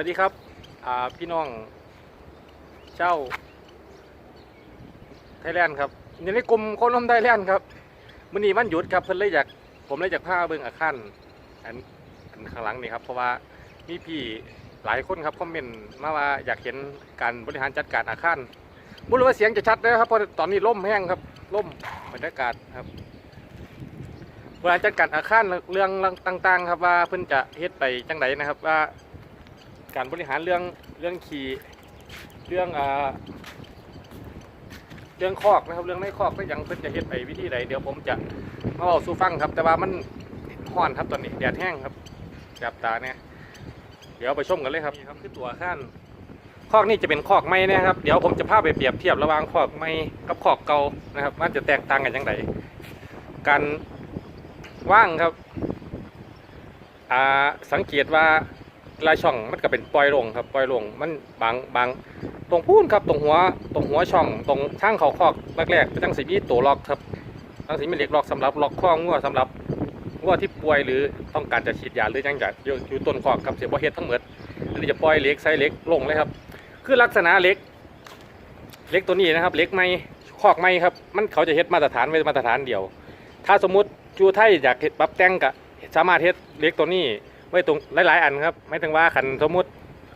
วัสดีครับพี่น้องเจ้าไทยแลนด์ครับอยู่ในกลุ่มคนร่มไทยแลนด์ครับมื้อนี้วันหยุดครับเพิ่นเลยอยากผมเลยอยากพาเบิ่งอาคารอันอันข้างหลังนี่ครับเพราะว่ามีพี่หลายคนครับคอมเมนต์มาว่าอยากเห็นการบริหารจัดการอาคารบ่รู้ว่าเสียงจะชัดนะครับเพราะตอนนี้ล่มแห้งครับล่มบรรยากาศครับบริหารจัดการอาคารเรื่องต่าง ๆ ครับว่าเพิ่นจะเฮ็ดไปจังไดนะครับว่า การบริหารเรื่องเรื่องขี่เรื่องอ่าเรื่องคอกนะครับเรื่องในคอกก็ยังเพิ่นจะเฮ็ดไปวิธีใดเดี๋ยวผมจะมาเอาสู่ฟังครับ แต่ว่ามันห้อนครับตอนนี้แดดแห้งครับจับตาเนี่ยเดี๋ยวไปชมกันเลยครับนี่ครับคือตัวขั้นคอกนี่จะเป็นคอกไม้นะครับ เดี๋ยวผมจะพาไปเปรียบเทียบระหว่างคอกไม้กับคอกเก่านะครับมันจะแตกต่างกันยังไงการว่างครับอ่าสังเกตว่า ลายช่องมันก็เป็นปล่อยลงครับปล่อยลงมันบางบางตรงพูนครับตรงหัวตรงหัวช่องตรงช่างเขาคอกแรกๆจะตั้งสีมีตัวล็อกครับตั้งสีมีเหล็กล็อกสำหรับล็อกข้องัวสำหรับงัวที่ป่วยหรือต้องการจะฉีดยาหรือยังอยากอยู่อยู่ต้นคอกครับเสียบเฮ็ดทั้งหมดหรือจะปล่อยเหล็กใส่เล็กลงเลยครับ คือลักษณะเหล็กเหล็กตัวนี้นะครับเหล็กไม้คอกไม้ครับ มันเขาจะเฮ็ดมาตรฐานไว้มาตรฐานเดียว ถ้าสมมุติจูไทยอยากเฮ็ดปรับแต่งก็สามารถเฮ็ดเหล็กตัวนี้ ไว้ตรงหลายๆ อันครับไม่ถึงว่าขันสมมุติ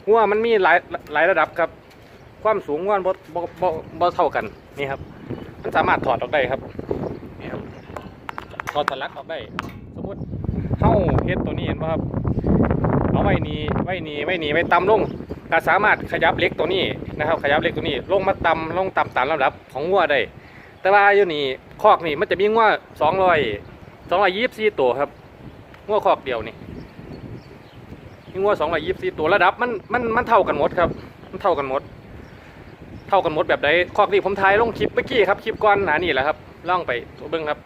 หัวมันมีหลายหลายระดับครับ ความสูงหัวบ่บ่บ่บ่เท่ากันนี่ครับ มันสามารถถอดออกได้ครับนี่ครับถอดสลักออกได้ สมมติเท่าเฮ็ดตัวนี้เห็นป่ะครับเอาไว้นี้ไว้นี้ไว้นี้ไว้ต่ำลงก็สามารถขยับเล็กตัวนี้นะครับ ขยับเล็กตัวนี้ ลงมาต่ำลงต่ำตามลำดับของงัวได้แต่ว่าอยู่นี่คอกนี่มันจะมีงัวสองร้อยสองร้อยยี่สิบสี่ตัวครับงัวคอกเดียวนี่ มีงัวสองร้อยยี่สิบตัวระดับมันมันมันเท่ากันหมดครับ มันเท่ากันหมด เท่ากันหมดแบบใดคอกนี้ผมถ่ายลงคลิปเมื่อกี้ครับคลิปก่อนหนานี่แหละครับล่องไปตัวเบิ้งครับ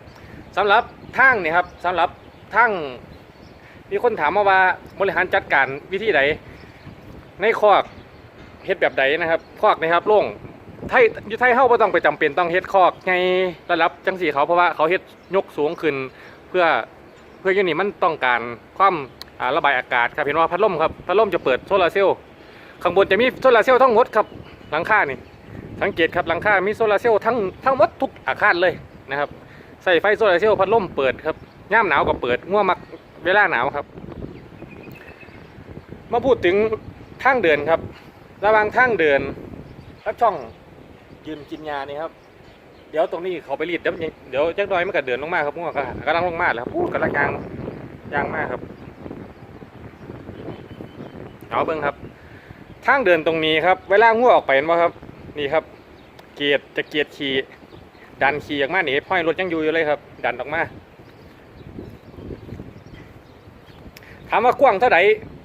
สำหรับทางนี่ครับสำหรับทางมีคนถามมาว่าบริหารจัดการวิธีใดในคอกเฮ็ดแบบใดนะครับคอกนะครับโล่งไทยอยู่ไทยเฮาบ่ต้องไปจำเป็นต้องเฮ็ดคอกในระดับจังสีเขาเพราะว่าเขาเฮ็ดยกสูงขึ้นเพื่อเพื่อย่างนี้มันต้องการความ ระบายอากาศครับเห็นว่าพัดลมครับพัดลมจะเปิดโซลาร์เซลล์ข้างบนจะมีโซลาร์เซลล์ทั้งหมดครับหลังคานี่สังเกตครับหลังคา มีโซลาร์เซลล์ทั้งทั้งหมดทุกอาคารเลยนะครับใส่ไฟโซลาร์เซลล์พัดลมเปิดครับย่ามหนาวก็เปิดง่วมักเวลาหนาวครับ มาพูดถึงทางเดินครับ ระหว่างทางเดินและช่องยืนกินยานี่ครับ เดี๋ยวตรงนี้เขาไปรีดเดี๋ยวเดี๋ยวจักน่อยมันก็เดินลงมาครับง่วงก็กำลังลงมาแล้วครับพูดกำลังยางยางมากครับ เอาเบิ้งครับ ทางเดินตรงนี้ครับ เวลางัวออกไปเห็นบ่ครับ นี่ครับ เกียร์จะเกียร์ขี่ดันขี่ออกมาหนีพ่อยรถยังอยู่อยู่เลยครับ ดันออกมา ถามว่ากว้างเท่าไหร่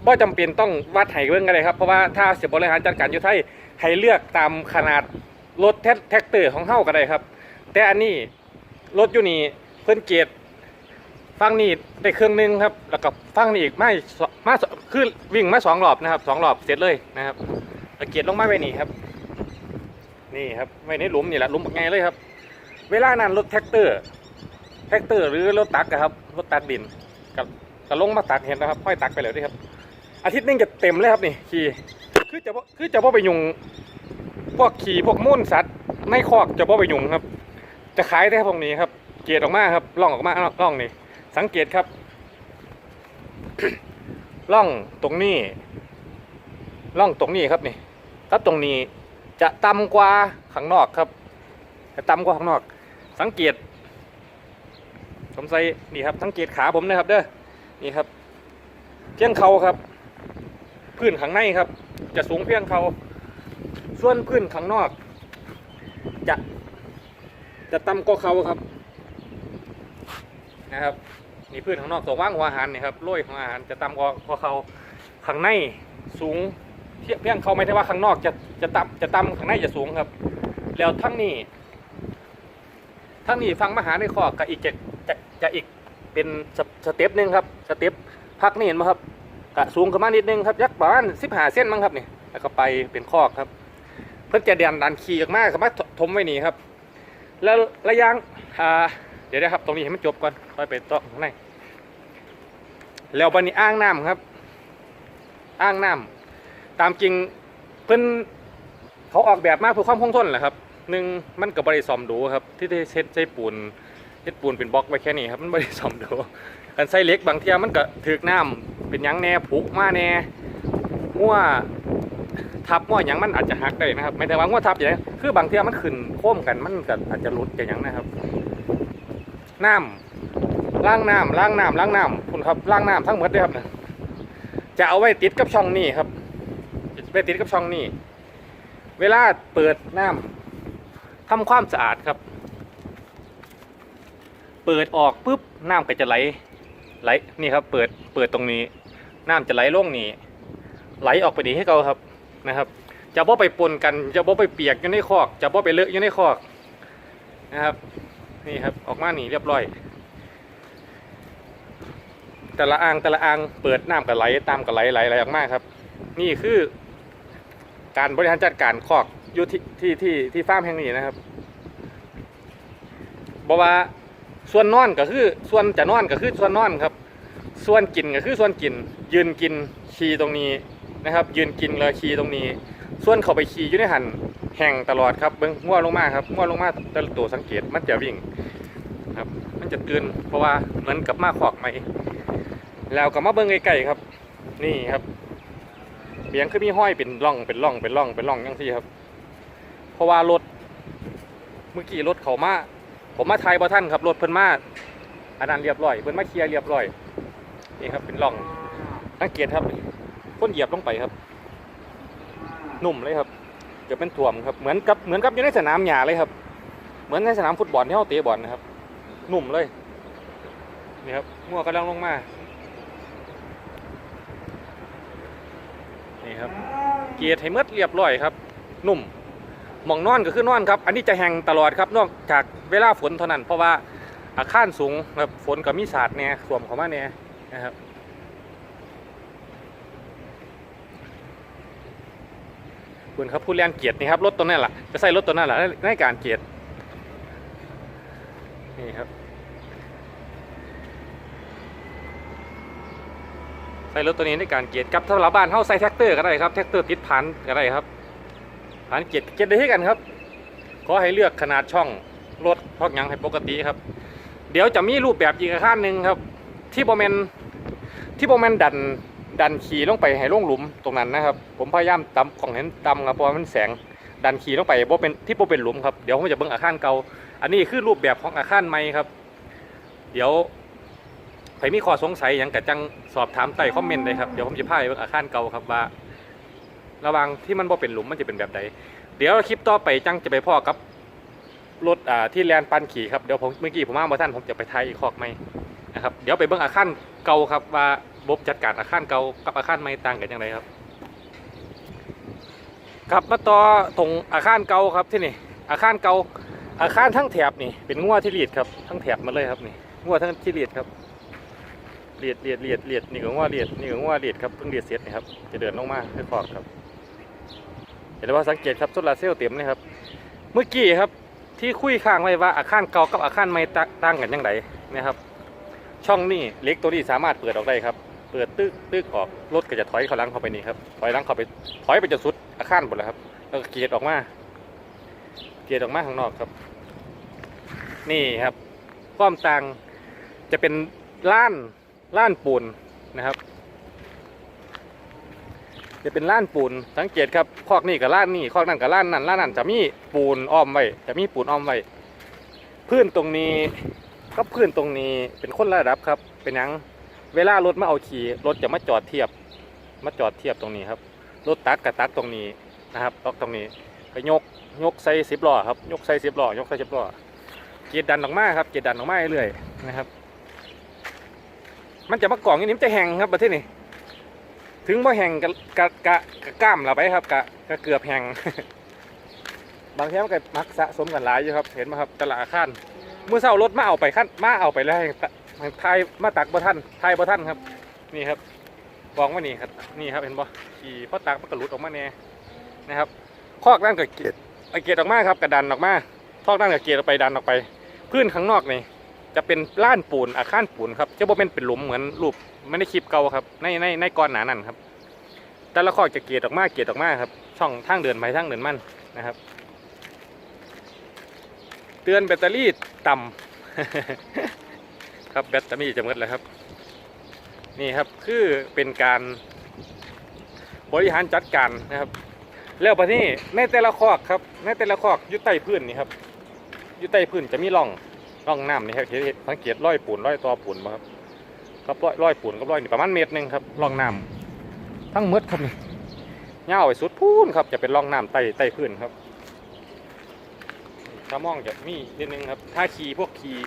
บ่จำเป็นต้องวัดไห้เบิ้งกันเลยครับ เพราะว่าถ้าเสียบริหารจัดการอยู่ไทยให้เลือกตามขนาดรถแท็กเตอร์ของเฮ้าก็ได้ครับ แต่อันนี้รถอยู่นี่เพิ่นเกียร์ ฟังนี่ได้เครื่องหนึงครับ แล้วก็ฟังนี่อีกไม่มาคือวิ่งมาสองรอบนะครับสองรอบเสร็จเลยนะครับแล้วเกียร์ลงมาไว้นี่ครับ นี่ครับไว้ในหลุมนี่แหละหลุมบักไงเลยครับ เวลานั้นรถแท็กเตอร์ แท็กเตอร์หรือรถตักอะครับรถตักดินกับกับลงมาตักเห็นนะครับค่อยตักไปเลยด้วยครับ อาทิตย์นึงจะเต็มเลยครับนี่ขี่คือจะบ่คือจะบ่ไปยุงพวกขี่พวกมุ่นสัตว์ในคอกจะบ่ไปยุงครับ จะขายได้ครับตรงนี้ครับ เกียรออกมาครับล่องออกมาล่องนี่ สังเกตครับล่องตรงนี้ล่องตรงนี้ครับนี่ถ้าตรงนี้จะต่ำกว่าข้างนอกครับ จะต่ำกว่าข้างนอก สังเกตผมใส่นี่ครับสังเกตขาผมนะครับเด้อนี่ครับ เพียงเขาครับ พื้นข้างในครับ จะสูงเพียงเขาส่วนพื้นข้างนอก จะจะต่ำกว่าเขาครับนะครับ นี่พื้นข้างนอกตัวว่างหัวอาหารนี่ครับโรยของอาหารจะต่ำกว่าเขาข้างในสูงเทียบเพียงเขาไม่ใช่ว่าข้างนอกจะจะต่ำจะต่ำข้างในจะสูงครับ แล้วทั้งนี้ทั้งนี้ฟังมหาในข้อกับอีกจะจะจะอีกเป็นสสเต็ปหนึ่งครับสเต็ปพักนี่เห็นไหมครับกะสูงขึ้นมานิดนึงครับยักประมาณสิบห้าเส้นมั้งครับนี่แล้วก็ไปเป็นคอกครับ เพื่อจะเดินดันขี่ออกมาสามารถทมไว้นี่ครับ แล้วระยางอ่า เดี๋ยวนะครับตรงนี้ให้มันจบก่อนค่อยไปต่อข้างในแล้วบันนี้อ้างน้ำครับ อ้างน้ำตามจริงเพิ่นเขาออกแบบมากเพื่อความคงทนแหละครับหนึ่งมันกับบริซอมดูครับ ที่ได้เช็ดใช้ปูนเช็ดปูนเป็นบล็อกไว้แค่นี้ครับมันบริซอมดูกันใส่เล็กบางเทียมันก็ถึกน้ำเป็นยังแน่ผุมาแน่มั่วทับมั่วยังมันอาจจะหักได้นะครับไม่แต่ว่ามั่วทับอย่างนี้คือบางเทียมันขึ้นโค้มกันมันก็อาจจะลุดอย่างหยังนะครับ น้ำล้างน้ำล้างน้ำล้างน้ำคุณครับล้างน้ำทั้งหมดเลยครับนะจะเอาไว้ติดกับช่องนี้ครับไปติดกับช่องนี้ เวลาเปิดน้ำทำความสะอาดครับ เปิดออกปุ๊บน้ำก็จะไหลไหลนี่ครับ เปิดเปิดตรงนี้น้ำจะไหลลงนี่ไหลออกไปดีให้เขาครับนะครับ จะบ่ไปปนกันจะบ่ไปเปียกอยู่ในคอก จะบ่ไปเลอะอยู่ในคอกนะครับ นี่ครับออกมาหนีเรียบร้อย แต่ละอ่างแต่ละอ่างเปิดน้ำกับไหลตามกับไหลไหลไหลออกมาครับ นี่คือ การบริหารจัดการคอกอยู่ที่ที่ที่ที่ฟาร์มแห่งนี้นะครับบอกว่าส่วนนอนก็คือส่วนจะนอนก็คือส่วนนอนครับ ส่วนกินก็คือส่วนกิน ยืนกินขี่ตรงนี้นะครับ ยืนกินแล้วขี่ตรงนี้ ส่วนเขาไปขี่อยู่ในหัน แห่งตลอดครับเบิ้งง่วลงมาครับง่วลงมาแต่ตัวสังเกตมันจะวิ่งครับ มันจะตื่นเพราะว่าเหมือนกับมาขอกใหม่แล้วก็มาเบิ้งไกลๆครับ นี่ครับเบียงคือมีห้อยเป็นร่องเป็นร่องเป็นร่องเป็นร่องยังที่ครับ เพราะว่ารถเมื่อกี้รถเขามาผมมาไทยบ่ท่านครับรถเพิ่นมาอันนั้นเรียบร้อยเพิ่นมาเคลียร์เรียบร้อยนี่ครับเป็นร่องสังเกตครับคนเหยียบลงไปครับ นุ่มเลยครับ จะเป็นถ่วมครับเหมือนกับเหมือนกับอยู่ในสนามหญ้าเลยครับ เหมือนในสนามฟุตบอลที่เขาเตะบอลนะครับ นุ่มเลยนี่ครับงัวกำลังลงมานี่ครับ เกียร์ให้เมดเรียบร้อยครับ นุ่มหมองนอนก็คือนอนครับ อันนี้จะแห้งตลอดครับ นอกจากเวลาฝนเท่านั้น เพราะว่าอาคารสูงครับฝนกับมีสาดเนี่ยสวมเข้ามาเนี่ยนะครับ คุณครับผู้เรียนเกียรตินี่ครับรถตัวนั้นแหละจะใส่รถตัวนั้นแหละในการเกียรตินี่ครับใส่รถตัวนี้ในการเกียรติกับถ้าเราบ้านเท่าใส่แท็กเตอร์ก็ได้ครับแท็กเตอร์ติดพันก็ได้ครับพันเกียรติเกียรติได้ให้กันครับขอให้เลือกขนาดช่องรถพอกยังให้ปกติครับ เดี๋ยวจะมีรูปแบบอีกขั้นหนึ่งครับ ที่โบเมนที่โบเมนดัน ดันขี่ลงไปให้ลงหลุมตรงนั้นนะครับ ผมพยายามตำของเห็นตำครับเพราะว่ามันแสงดันขี่ลงไปบ่เป็นที่บ่เป็นหลุมครับเดี๋ยวผมจะเบิ่งอาคารเก่าอันนี้คือรูปแบบของอาคารใหม่ครับ เดี๋ยวใครมีข้อสงสัยหยังกะจังสอบถามใต้คอมเมนต์เลยครับเดี๋ยวผมจะพาไปเบิ่งอาคารเก่าครับว่าระวังที่มันบ่เป็นหลุมมันจะเป็นแบบใดเดี๋ยวคลิปต่อไปจังจะไปพ่อกับรถอ่าที่แลนปันขี่ครับเดี๋ยวผมเมื่อกี้ผมมาบ่ท่านผมจะไปไทยอีกคอกใหมนะครับเดี๋ยวไปเบิ่งอาคารเก่าครับว่า บบจัดการอาคารเก่ากับอาคารใหม่ต่างกันอย่างไรครับกลับมาต่อตรงอาคารเก่าครับที่นี่ อาคารเก่าอาคารทั้งแถบนี่เป็นงัวที่เลียดครับทั้งแถบมาเลยครับนี่งัวทั้งที่เลียดครับเลียดเลียดเลียดเลียดนี่ก็งัวเลียดนี่ก็งัวเลียดครับเพิ่งเลียดเสร็จนี่ครับจะเดินลงมาให้ฟอกครับ เห็นว่าสังเกตครับโซลาร์เซลล์เต็มเลยครับ เมื่อกี้ครับที่คุยข้างไว้ว่าอาคารเก่ากับอาคารใหม่ต่างกันอย่างไรนะครับ ช่องนี่เล็กตัวนี้สามารถเปิดออกได้ครับ เปิดตึกตึกออกรถก็จะถอยเขาหลังเข้าไปนี่ครับถอยหลังเข้าไปถอยไปจนสุดอาคารหมดแล้วครับ แล้วก็เกียร์ออกมา เกียร์ออกมาข้างนอกครับ นี่ครับความต่างจะเป็นล้านล้านปูนนะครับ จะเป็นล้านปูนสังเกตครับคอกนี่กับล้านนี่คอกนั่นกับล้านนั่นล้านนั่นจะมีปูนอ้อมไว้จะมีปูนอ้อมไว้พื้นตรงนี้กับพื้นตรงนี้เป็นคนระดับครับ เป็นยัง เวลารถมาเอาขี่รถจะมาจอดเทียบ มาจอดเทียบตรงนี้ครับ รถตักกับตักตรงนี้นะครับตักตรงนี้ก็ยกยกใส่สิบล้อครับ ยกใส่สิบล้อยกใส่สิบล้อเกียร์ดันออกมาครับเกียร์ดันออกมาเรื่อยๆนะครับ มันจะมากล่องอย่างนี้มันจะแห้งครับประเทศนี้ถึงว่าแห้งกะกะกะกล้ามเราไปครับกะกะเกือบแห้งบางทีมันก็มักสะสมกันหลายอยู่ครับ เห็นไหมครับตลาดอาคารเมื่อเช้ารถมาเอาไปขั้นมาเอาไปแล้ว ทายมาตักบ่ท่านทายบ่ท่านครับ นี่ครับกองว่านี่ครับ นี่ครับเห็นบ่ขี่พอตักมันก็หลุดออกมาแน่นะครับ คอกนั่นก็เกียดไอเกียดออกมาครับกระดันออกมาคอกนั่นก็เกียดออกไปดันออกไปพื้นข้างนอกนี่จะเป็นล้านปูนอาคารปูนครับจะบ่เป็นเป็นหลุมเหมือนรูปไม่ได้คลิปเก่าครับ ในในในก้อนหนานั่นครับ แต่ละข้อจะเกียดออกมาเกียดออกมาครับ ช่องทางเดินไปทางเดินมั่นนะครับ เตือนแบตเตอรี่ต่ำ ครับแบตเตอรี่จะหมดแล้วครับ นี่ครับคือเป็นการบริหารจัดการนะครับ แล้วประนี้ในแต่ละคอกครับ ในแต่ละคอกอยู่ใต้พื้นนี่ครับอยู่ใต้พื้นจะมีร่องร่องน้ำนี่ครับเห็นสังเกตร้อยปูนร้อยตอปูนมาครับครับร้อยร้อยปูนกับร้อยนี่ประมาณเมตรหนึ่งครับร่องน้ำทั้งหมดครับนี่ยาวไปสุดพูนครับจะเป็นร่องน้ำใต้ใต้พื้นครับถ้ามองจะมีนิดนึงครับถ้าขี่พวกขี่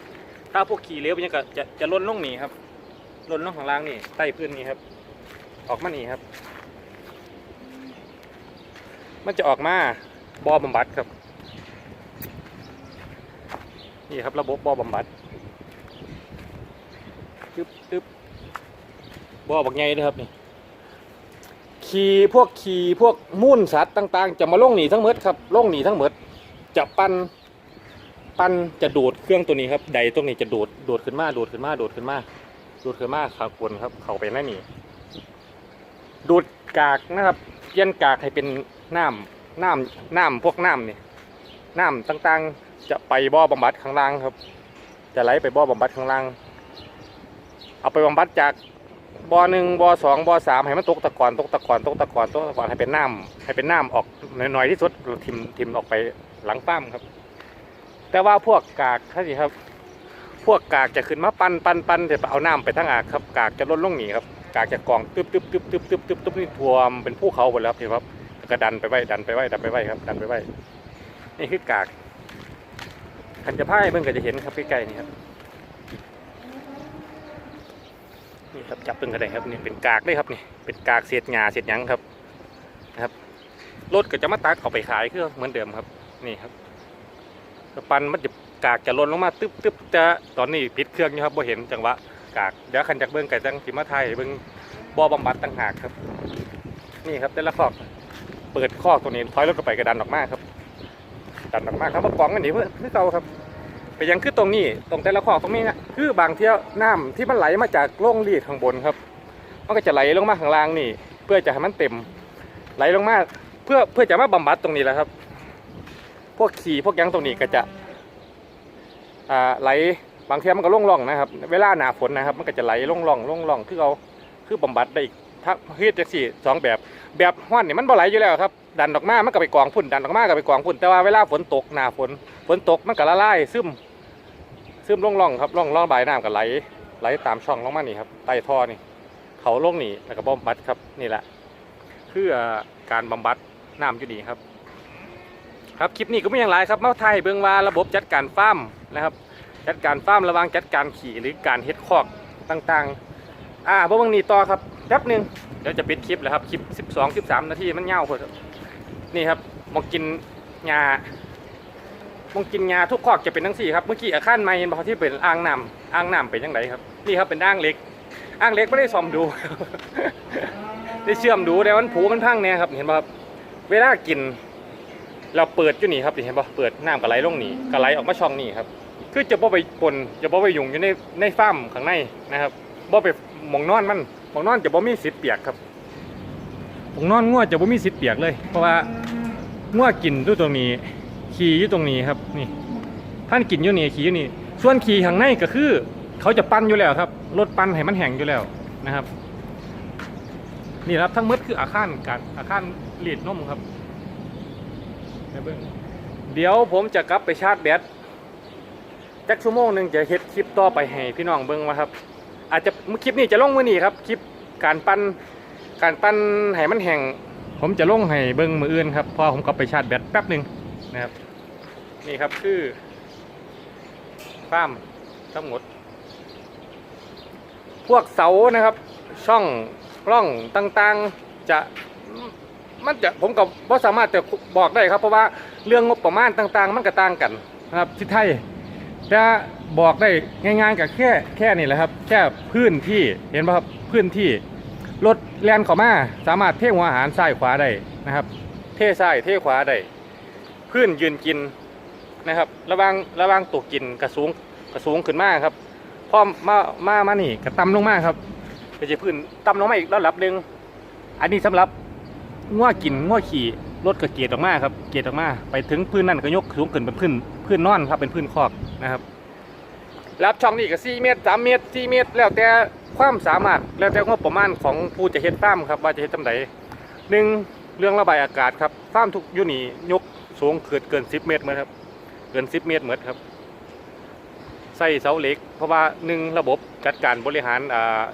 ถ้าพวกขี่เลี้ยวไปยังก็จะจะล้นลงนี่ครับล้นลงข้างล่างนี่ใต้พื้นนี่ครับ ออกมานี่ครับ มันจะออกมาบอบำบัดครับ นี่ครับระบบบอบำบัดตึ๊บตึ๊บบอบักไงเลยครับนี่ขี่พวกขี่พวกมุ่นสัตว์ต่าง ๆ จะมาลงหนีทั้งหมดครับลงหนีทั้งหมดจะปัน ปั้นจะดูดเครื่องตัวนี้ครับใดตรงนี้จะดูดดูดขึ้นมาดูดขึ้นมาดูดขึ้นมาดูดขึ้นมาขากวนครับ เขาไปนั่นนี่ดูดกากนะครับเปลี่ยนกากให้เป็นน้ำน้ำน้ำพวกน้ำนี่น้ำต่างๆ จะไปบ่อบำบัดข้างล่างครับ จะไหลไปบ่อบำบัดข้างล่าง เอาไปบำบัดจากบ่อหนึ่งบ่อสองบ่อสามให้มันตกตะกอนตกตะกอนตกตะกอนตกตะกอนให้เป็นน้ำให้เป็นน้ำออกน้อยๆที่สุดเราทิมทิมออกไปหลังป้ามครับ แต่ว่าพวกกากท่าสิครับ พวกกากจะขึ้นมาปันปันปันจะเอาน้ำไปทั้งอากครับกากจะลดลงหนีครับกากจะกองตึ๊บตึ๊บตึ๊บตึ๊บตึ๊บตึ๊บตึ๊บนี่ท่วมเป็นภูเขาหมดแล้วครับเห็นครับแล้วก็ดันไปไว้ดันไปไว้ดันไปไว้ครับ ดันไปไว้นี่คือกากคันจะพ่ายเบิ่งก็จะเห็นครับใกล้ๆนี่ครับนี่ครับจับเบิ่งก็ได้ครับนี่เป็นกากเลยครับนี่เป็นกากเศษหญ้าเศษหยังครับนะครับรถก็จะมาตักเอาไปขายคือเหมือนเดิมครับ นี่ครับ ปันมันจะกากจะล่นลงมาตึ๊บตึ๊บจะตอนนี้ปิดเครื่องอยู่ครับบ่เห็นจังหวะกากเดี๋ยวคันจากเบิ่งไก่จังสิมาไทยเบิ่งบ่อบำบัดต่างหากครับ นี่ครับแต่ละคอกเปิดคอกตัวนี้ถอยรถก็ไปกระดันออกมาครับดันออกมาครับว่ากองกันนี่เพื่อคือเก่าครับไปยังคือตรงนี้ตรงแต่ละคอกตรงนี้นะคือบางเที่ยวน้ำที่มันไหลมาจากโล่งรีดข้างบนครับมันก็จะไหลลงมาข้างล่างนี่ เพื่อจะให้มันเต็ม ไหลลงมาเพื่อเพื่อจะมาบำบัดตรงนี้แหละครับ พวกขี่พวกยังตรงนี้ก็จะไหลบางเทีมันก็ล่องล่องนะครับ เวลาหนาฝนนะครับ มันก็จะไหลล่องล่องล่องล่องคือเอาคือบำบัดได้อีกถ้าเฮ็ดจังสี่สองแบบ แบบห้วนนี่มันบ่ไหลอยู่แล้วครับดันออกมามันก็ไปกองพุ่นดันออกมาก็ไปกองพุ่นแต่ว่าเวลาฝนตกหนาฝนฝนตกมันก็ละลายซึมซึมล่องล่องครับล่องล่องบายน้ำก็ไหลไหลตามช่องลงมานี่ครับใต้ท่อนี่ เขาล่องนี่แล้วก็บำบัดครับนี่แหละคืออ่าการบำบัดน้ำอยู่นี่ครับ ครับคลิปนี้ก็ไม่อย่างไรครับเมาไทยเบื้องว่าระบบจัดการฟาร์มนะครับจัดการฟาร์มระวังจัดการขี่หรือการเฮ็ดคอกต่างๆ อ่าเบื้องนี้ต่อครับแป๊บหนึ่งเดี๋ยวจะปิดคลิปแล้วครับคลิป 12 13 นาทีมันเงาวพอครับนี่ครับมองกินหญ้ามองกินหญ้าทุกคอกจะเป็นทั้งสี่ครับเมื่อกี้อาคารไม้เห็นบอกที่เป็นอ่างน้ำอ่างน้ำเป็นยังไงครับนี่ครับเป็นอ่างเล็กอ่างเล็กไม่ได้ซ่อมดู ได้เชื่อมดูแต่มันผูมันพังเนี่ยครับเห็นป่ะครับเวลากิน เราเปิดอยู่นี่ครับเห็นป่ะเปิดน้ำกระไหลลงนี่กระไหลออกมาช่องนี่ครับคือจะบ่ไปปนจะบ่ไปยุ่งอยู่ในในฟาร์มข้างในนะครับบ่ไปหมองนอนมันหมองนอนจะบ่มีสิทธิ์เปียกครับหมองนอนงัวจะบ่มีสิทธิ์เปียกเลย เพราะว่างัวกินอยู่ตรงนี้ ขี่อยู่ตรงนี้ครับนี่ท่านกินอยู่นี่ขี่อยู่นี่ ส่วนขี่ข้างในก็คือ เขาจะปั้นอยู่แล้วครับรถปั้นให้มันแห้งอยู่แล้วนะครับ นี่ครับทั้งหมดคืออาคารการอาคารรีดนมครับให้ เบิ่งเดี๋ยวผมจะกลับไปชาร์จแบตจักชั่วโมงหนึ่งจะเฮ็ดคลิปต่อไปให้พี่น้องเบิ่งว่าครับ อาจจะคลิปนี้จะลงมื้อนี้ครับคลิปการปั้นการปั้นให้มันแห้งผมจะลงให้เบิ่งมืออื่นครับพอผมกลับไปชาร์จแบตแป๊บหนึ่งนะครับ นี่ครับคือฟาร์มทั้งหมด พวกเสานะครับ ช่องร่องต่างๆจะ มันจะผมกับว่สามารถจะบอกได้ครับเพราะว่าเรื่องงบประมาณต่าง ๆ มันก็ต่างกันนะครับที่ไทยจะบอกได้ง่ายๆกับแค่แค่นี้แหละครับ แค่พื้นที่เห็นป่ะครับพื้นที่รถแลนเข้ามาสามารถเทหัวอาหารซ้ายขวาได้นะครับ เทซ้ายเทขวาได้พื้นยืนกินนะครับ ระวังระวังตัวกินกระสูงกระสูงขึ้นมากครับพอมามามานี่กระต่ำลงมากครับก็จะพื้นต่ำลงมาอีกระดับหนึ่งอันนี้สำหรับ ง้อกินง้อขี่รถก็เกียดออกมาครับ เกียดออกมา ไปถึงพื้นนั่นก็ยกสูงขึ้นเป็นพื้นพื้นนอนครับเป็นพื้นคอกนะครับ รับช่องนี่ก็4เมตร3เมตร4เมตร แล้วแต่ความสามารถแล้วแต่งบประมาณของผู้จะเฮ็ดฟาร์มครับว่าจะเฮ็ดจำไดหนึ่งเรื่องระบายอากาศครับฟาร์มทุกยูนียกสูงเกินเกิน10เมตรเหมือนครับ เกิน10เมตรเหมือนครับใส่เสาเหล็ก เพราะว่าหนึ่งระบบจัดการบริหาร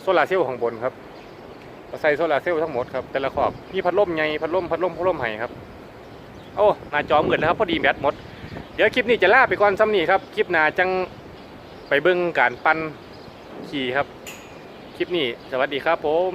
โซลาร์เซลล์ข้างบนครับ ก็ใส่โซลาร์เซลล์ทั้งหมดครับ แต่ละขอบมีพัดลมไงพัดลมพัดลมพัดลมไห้ครับ โอ้หน้าจอเหมือนแล้วครับพอดีแบตหมด เดี๋ยวคลิปนี้จะลาไปก่อนซ้ำนี่ครับคลิปหน้าจังไปเบิ่งการปั้นขี่ครับ คลิปนี้สวัสดีครับผม